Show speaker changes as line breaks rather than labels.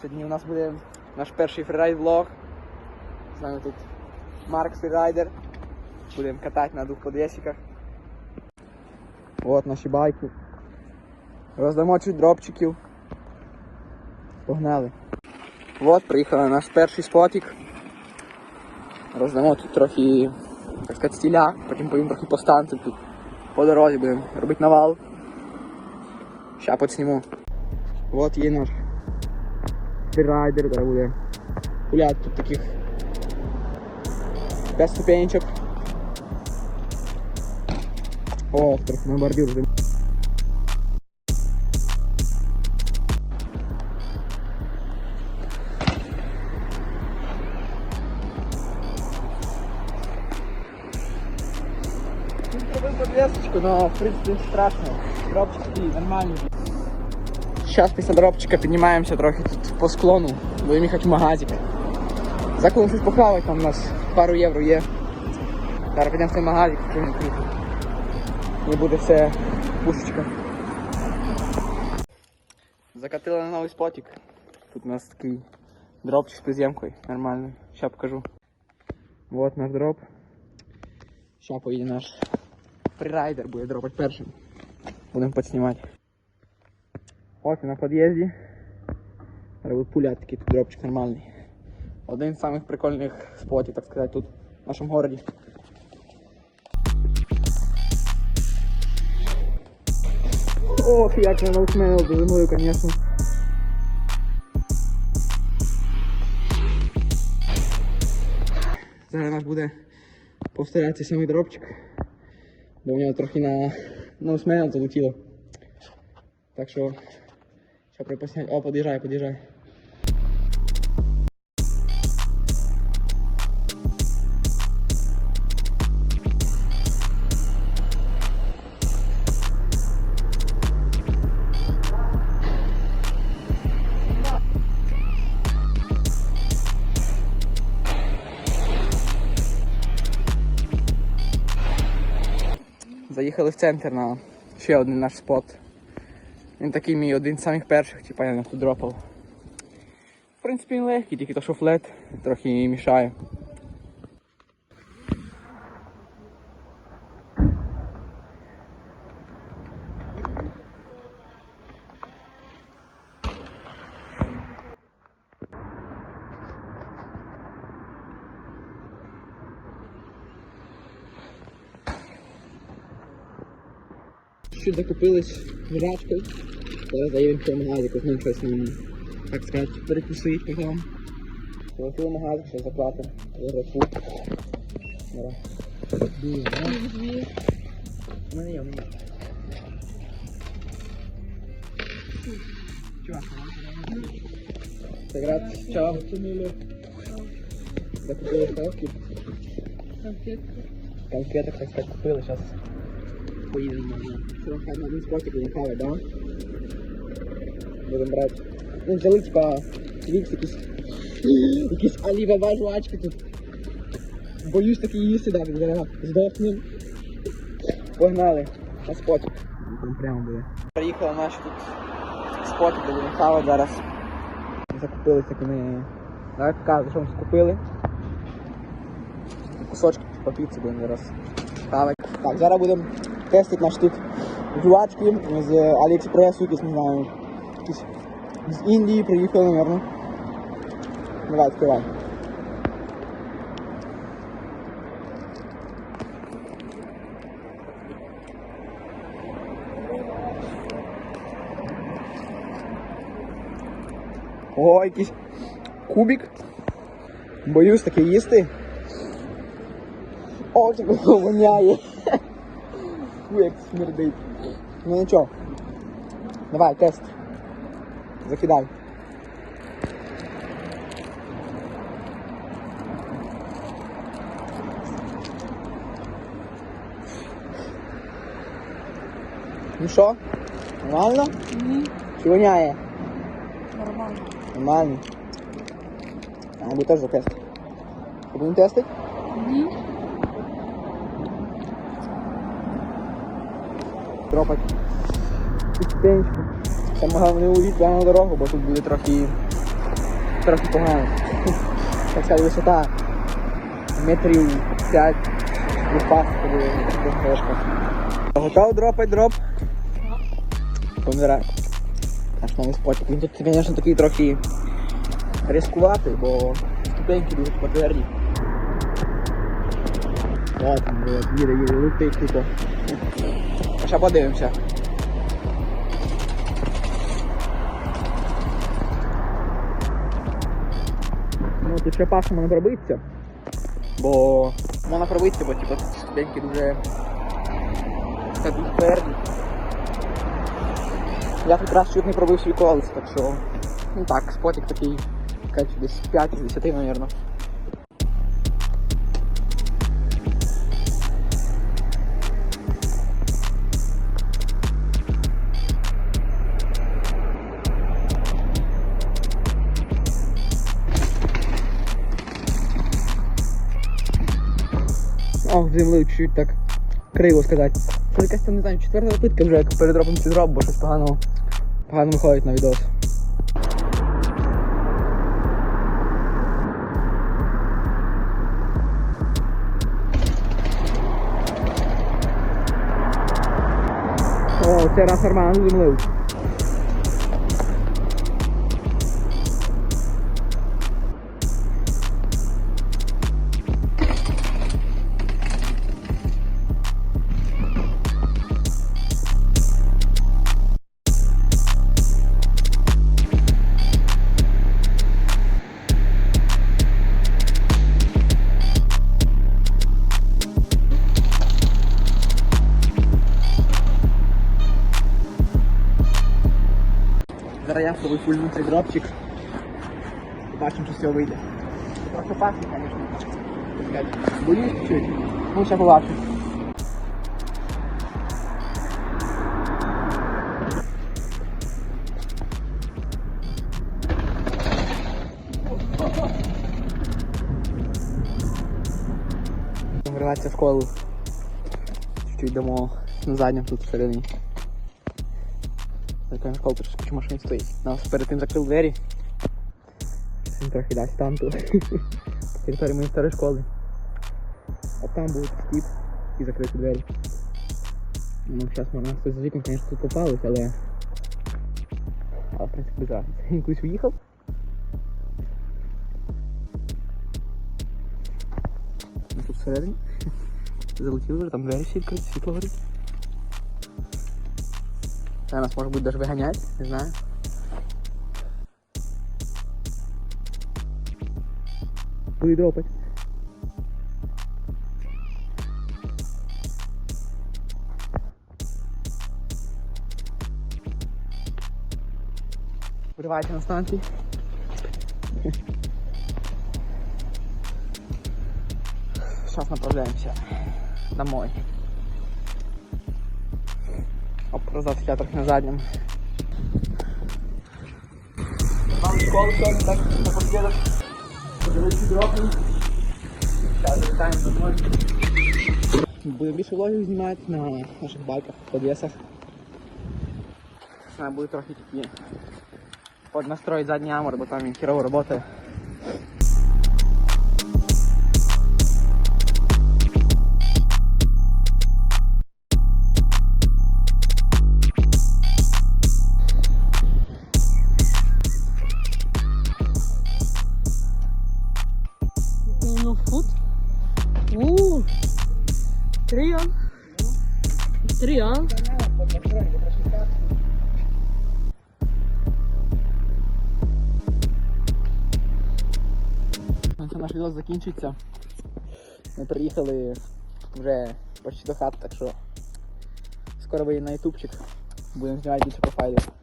Сьогодні у нас буде наш перший фрірайд влог. З нами тут Марк фрірайдер. Будемо катати на двох подвесиках. От наші байки. Роздамо чуть дропчиків. Погнали. От, приїхали наш перший спотик. Роздамо тут трохи, так сказати, стіля, потім поїм трохи по станцію тут. По дорозі будемо робити навал. Ща подсніму. Вот є наш фрірайдер, де буде гуляти тут таких 5 ступенечок. О, трохи на бордюр вже. Зробив подвесочку, но в принципі не страшно. Дропчик такий Сейчас після дропчика піднімаємося трохи тут по склону, будемо їхати в магазик. Закон щось похавати, там у нас пару євро є. Зараз підемо в цей магазик, якщо не крити. І буде все пушечка. Закатили на новий спотик. Тут у нас такий дропчик з приземкою, нормальний. Ща покажу. Вот наш дроп. Ща поїде наш фрірайдер, буде дропати першим. Будемо підснімати. Ось на під'їзді. Буде пуляти такий тут дропчик нормальний. Один з самих прикольних спотів, так сказати, тут в нашому городі. Ох, як наусмелив за зимою, звісно. Зараз у нас буде повторятися самий дропчик. Бо в нього трохи на, на усмелив залетіло. Так що, що припоснять. О, під'їжджай, під'їжджай. Заїхали в центр на ще один наш спот. Він такий мій один з самих перших, типа я тут дропав. В принципі він легкий, тільки то що флет трохи мішає. Чуть закупились жрачкою. Зараз заїдемо в магазик, візьмемо щось нам, так сказати, перекусити потім. Полетіли в магазик, ще заплатимо. Да? У мене є, у мене. Чувак, Сыграть. Чао. Закупили коробки. Конфеток, так сказать, купили, сейчас трохи на один спотик хавати, да? Будемо брати. Ну, взяли, типа, твікс якісь. Якісь алібаба жвачки тут. Боюсь такі їсти, да, зараз здохнем. Погнали на спотик. Там прямо буде. Приїхали наші тут спотик, де будемо хавати зараз. Закупили такими. Давай показуй, що ми купили. Кусочки по піці будемо зараз. Так, зараз будемо тестити наш тут жувачки з Аліекспресу, якісь, не знаю, якісь з Індії приїхали, мабуть. Давай, відкривай. О, якийсь кубик. Боюсь таке їсти. О, воняє. Фу, як смердить. Ну нічого. Давай, тест. Закидай. Ну що? Нормально? Чи воняє?
Нормально.
Нормально. А, буде теж тест. Будемо тестити?
Ні.
Дропать ступенечку. Саме головне увійти прямо на дорогу, бо тут буде трохи трохи погано. Так сказати, висота метрів 5 впасти, коли вишка. Готов дропать дроп? Помирай. Наш новий спотик. Він тут, звісно, такий трохи рискуватий, бо ступеньки дуже потверді. От, він, от, їде, їде, летить тупо. Ще подивимося. Ну, тут ще паша мене пробиться. Бо можна пробитися, бо типу ступеньки дуже так дуже тверді. Я тут раз чуть не пробив свій колес, так що. Ну так, спотик такий, десь 5 з 10, мабуть. Землею чуть-чуть так криво сказати. Це якась там, не знаю, четверта попитка вже, як перед чи дроп, бо щось погано, погано виходить на відос. О, це раз нормально землею. Я цей дропчик. Побачимо, що з цього вийде. Трохи пахне, звісно. Боюсь чуть. Ну, ще побачу. Вриватися в школу. Чуть-чуть йдемо на задньому тут всередині. Така школа тут куча машин стоїть. Нас перед тим закрив двері. Він трохи дасть там тут. По території моєї старої школи. А там був стіп і закриті двері. Ну, зараз можна хтось з віком, звісно, тут попалось, але. Але, в принципі, без разниці. Він кудись уїхав. Ми тут всередині. Залетіли вже, там двері всі відкриті, світло горить. Це нас може бути даже виганять, не знаю. Буде дропать. Вривайте на станції. Сейчас направляемся домой. Оп, роздався трохи на задньому. Вам школу сьогодні так напослідок. Подивитися дропи. Зараз залітаємо домой. Буде більше влогів знімати на наших байках, подвесах. Знаю, буде трохи такі. Поднастроїть задній амор, бо там він хірово працює. Наш відео закінчується. Ми приїхали вже почти до хат, так що скоро ви на ютубчик. Будемо знімати більше профайлів.